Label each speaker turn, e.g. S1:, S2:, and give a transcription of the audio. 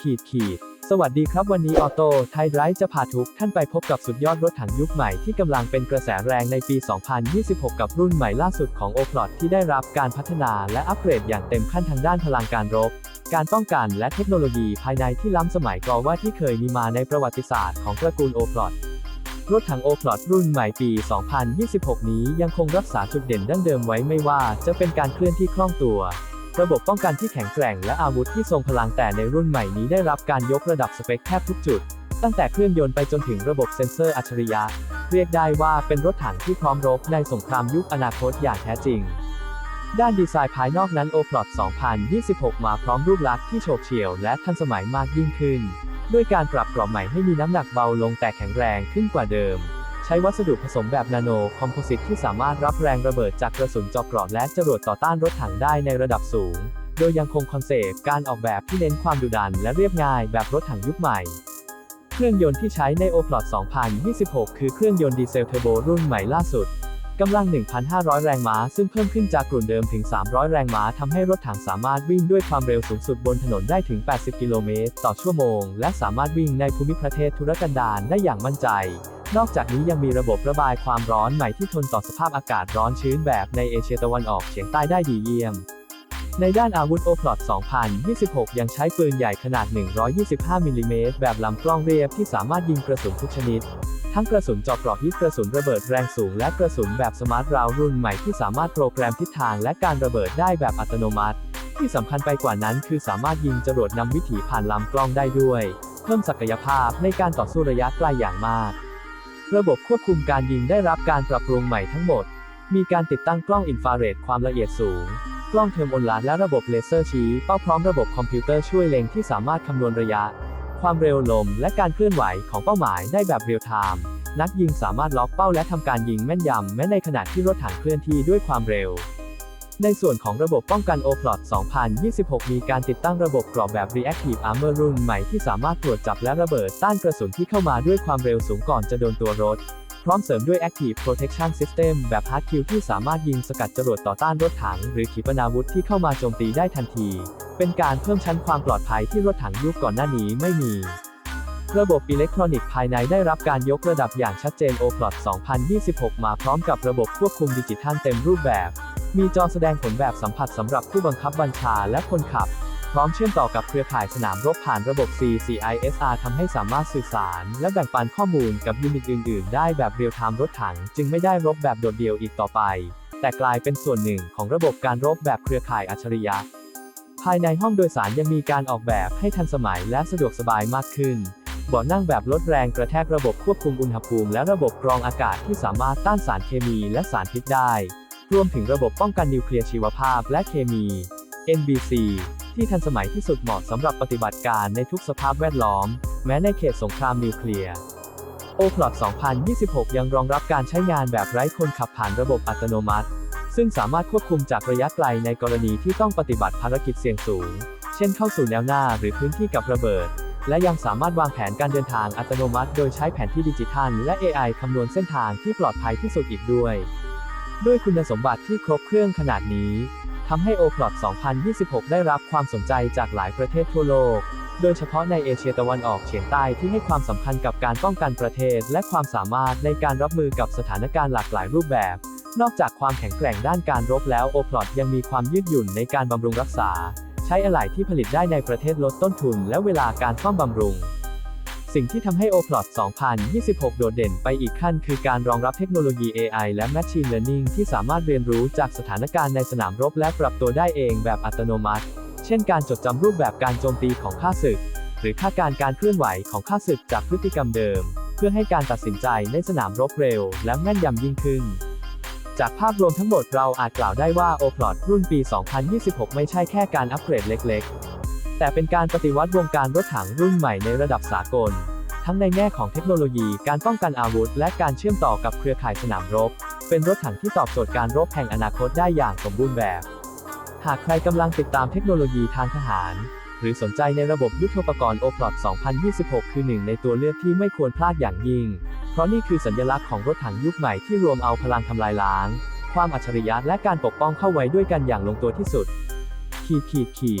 S1: ขีดขีดสวัสดีครับวันนี้ออโต้ไทยไรจะพาทุกท่านไปพบกับสุดยอดรถถังยุคใหม่ที่กำลังเป็นกระแสแรงในปี 2026 กับรุ่นใหม่ล่าสุดของ o p l o t ที่ได้รับการพัฒนาและอัปเกรดอย่างเต็มขั้นทางด้านพลังการรบ การป้องกันและเทคโนโลยีภายในที่ล้ำสมัยกว่าที่เคยมีมาในประวัติศาสตร์ของตระกูล o p l o t รถถัง o p l o t รุ่นใหม่ปี 2026 นี้ยังคงรักษาจุดเด่นดั้งเดิมไว้ไม่ว่าจะเป็นการเคลื่อนที่คล่องตัว ระบบป้องกันที่แข็งแกร่งและอาวุธที่ทรงพลังแต่ในรุ่นใหม่นี้ได้รับการยกระดับสเปคแทบทุกจุด ตั้งแต่เครื่องยนต์ไปจนถึงระบบเซ็นเซอร์อัจฉริยะ เรียกได้ว่าเป็นรถถังที่พร้อมรบในสงครามยุคอนาคตอย่างแท้จริง ด้านดีไซน์ภายนอกนั้น o p l o t 2026 มาพร้อมรูปลักษณ์ที่โฉบเฉี่ยวและทันสมัยมากยิ่งขึ้น ด้วยการปรับกรอบใหม่ให้มีน้ำหนักเบาลงแต่แข็งแรงขึ้นกว่าเดิม ใช้วัสดุผสมแบบนาโนคอมโพสิตที่สามารถรับแรงระเบิดจากกระสุนเจาะเกราะและจรวดต่อต้านรถถังได้ในระดับสูง โดยยังคงคอนเซปต์การออกแบบที่เน้นความดุดันและเรียบง่ายแบบรถถังยุคใหม่ เครื่องยนต์ที่ใช้ใน o p l o t 2026 คือเครื่องยนต์ดีเซลเทอร์โบรุ่นใหม่ล่าสุดกำลัง 1,500 แรงม้า ซึ่งเพิ่มขึ้นจากกลุ่นเดิมถึง 300 แรงม้าทำให้รถถังสามารถวิ่งด้วยความเร็วสูงสุดบนถนนได้ถึง 80 กิโลเมตรต่อชั่วโมง และสามารถวิ่งในภูมิประเทศธุรกันดารได้อย่างมั่นใจ นอกจากนี้ยังมีระบบระบายความร้อนใหม่ที่ทนต่อสภาพอากาศร้อนชื้นแบบในเอเชียตะวันออกเฉียงใต้ได้ดีเยี่ยม ในด้านอาวุธ o p l o t 2026 ยังใช้ปืนใหญ่ขนาด 125 มิลลิเมตรแบบลำกล้องเรียบที่สามารถยิงกระสุนทุกชนิด ทั้งกระสุนเจาะเกราะฮิตกระสุนระเบิดแรงสูง และกระสุนแบบสมาร์ทราวรุ่นใหม่ที่สามารถโปรแกรมทิศทางและการระเบิดได้แบบอัตโนมัติ ที่สำคัญไปกว่านั้นคือสามารถยิงจรวดนำวิถีผ่านลำกล้องได้ด้วย เพิ่มศักยภาพในการต่อสู้ระยะไกลอย่างมาก ระบบควบคุมการยิงได้รับการปรับปรุงใหม่ทั้งหมด มีการติดตั้งกล้องอินฟราเรดความละเอียดสูง กล้องเทอร์โมลาและระบบเลเซอร์ชี้เป้าพร้อมระบบคอมพิวเตอร์ช่วยเล็งที่สามารถคำนวณระยะ ความเร็วลม และการเคลื่อนไหวของเป้าหมายได้แบบเรียลไทม์ นักยิงสามารถล็อกเป้าและทำการยิงแม่นยำแม้ในขณะที่รถถังเคลื่อนที่ด้วยความเร็ว ในส่วนของระบบป้องกัน o p l o t 2026 มีการติดตั้งระบบกรอบแบบ Reactive Armor รุ่นใหม่ที่สามารถตรวจจับและระเบิดต้านกระสุนที่เข้ามาด้วยความเร็วสูงก่อนจะโดนตัวรถ พร้อมเสริมด้วย Active Protection System แบบ Hard Kill ที่สามารถยิงสกัดจรวดต่อต้านรถถัง หรือขีปนาวุธที่เข้ามาโจมตีได้ทันที เป็นการเพิ่มชั้นความปลอดภัยที่รถถังยุคก่อนหน้านี้ไม่มีระบบอิเล็กทรอนิกส์ภายในได้รับการยกระดับอย่างชัดเจน o p l o t 2026 มาพร้อมกับระบบควบคุมดิจิทัลเต็มรูปแบบ มีจอแสดงผลแบบสัมผัสสำหรับผู้บังคับบัญชาและคนขับ พร้อมเชื่อมต่อกับเครือข่ายสนามรบผ่านระบบ CCISR ทำให้สามารถสื่อสาร และแบ่งปันข้อมูลกับยูนิตอื่น ๆ ได้แบบเรียลไทม์รถถัง จึงไม่ได้รบแบบโดดเดี่ยวอีกต่อไป แต่กลายเป็นส่วนหนึ่งของระบบการรบแบบเครือข่ายอัจฉริยะ ภายในห้องโดยสารยังมีการออกแบบให้ทันสมัยและสะดวกสบายมากขึ้นเบาะนั่งแบบลดแรงกระแทกระบบควบคุมอุณหภูมิและระบบกรองอากาศที่สามารถต้านสารเคมีและสารพิษได้ รวมถึงระบบป้องกันนิวเคลียร์ชีวภาพและเคมี NBC ที่ทันสมัยที่สุดเหมาะสำหรับปฏิบัติการในทุกสภาพแวดล้อม แม้ในเขตสงครามนิวเคลียร์ o p l o t 2026 ยังรองรับการใช้งานแบบไร้คนขับผ่านระบบอัตโนมัติ ซึ่งสามารถควบคุมจากระยะไกลในกรณีที่ต้องปฏิบัติภารกิจเสี่ยงสูง เช่นเข้าสู่แนวหน้าหรือพื้นที่กับระเบิด และยังสามารถวางแผนการเดินทางอัตโนมัติ โดยใช้แผนที่ดิจิทัล และ AI คำนวณเส้นทางที่ปลอดภัยที่สุดอีกด้วย ด้วยคุณสมบัติที่ครบเครื่องขนาดนี้ทำให้ o p l o t 2026 ได้รับความสนใจจากหลายประเทศทั่วโลก โดยเฉพาะในเอเชียตะวันออกเฉียงใต้ที่ให้ความสำคัญกับการป้องกันประเทศ และความสามารถในการรับมือกับสถานการณ์หลากหลายรูปแบบ นอกจากความแข็งแกร่งด้านการรบแล้ว o p l o t ยังมีความยืดหยุ่นในการบำรุงรักษา ใช้อะไหล่ที่ผลิตได้ในประเทศลดต้นทุน และเวลาการซ่อมบำรุง สิ่งที่ทำให้ o p l o t 2026 โดดเด่นไปอีกขั้นคือการรองรับเทคโนโลยี AI และ Machine Learning ที่สามารถเรียนรู้จากสถานการณ์ในสนามรบและปรับตัวได้เองแบบอัตโนมัติ เช่นการจดจำรูปแบบการโจมตีของข้าศึก หรือคาดการการเคลื่อนไหวของข้าศึกจากพฤติกรรมเดิม เพื่อให้การตัดสินใจในสนามรบเร็ว และแม่นยำยิ่งขึ้นจากภาพรวมทั้งหมดเราอาจกล่าวได้ว่า o p l o t รุ่นปี 2026 ไม่ใช่แค่การอัปเกรดเล็ก ๆ แต่เป็นการปฏิวัติวงการรถถังรุ่นใหม่ในระดับสากล ทั้งในแง่ของเทคโนโลยีการป้องกันอาวุธ และการเชื่อมต่อกับเครือข่ายสนามรบ เป็นรถถังที่ตอบโจทย์การรบแห่งอนาคตได้อย่างสมบูรณ์แบบ หากใครกำลังติดตามเทคโนโลยีทางทหาร หรือสนใจในระบบยุทโธปกรณ์ o p l o t 2026 คือหนึ่งในตัวเลือกที่ไม่ควรพลาดอย่างยิ่ง เพราะนี่คือสัญลักษณ์ของรถถังยุคใหม่ที่รวมเอาพลังทำลายล้าง ความอัจฉริยะและการปกป้องเข้าไว้ด้วยกันอย่างลงตัวที่สุด ขีดขีดขีด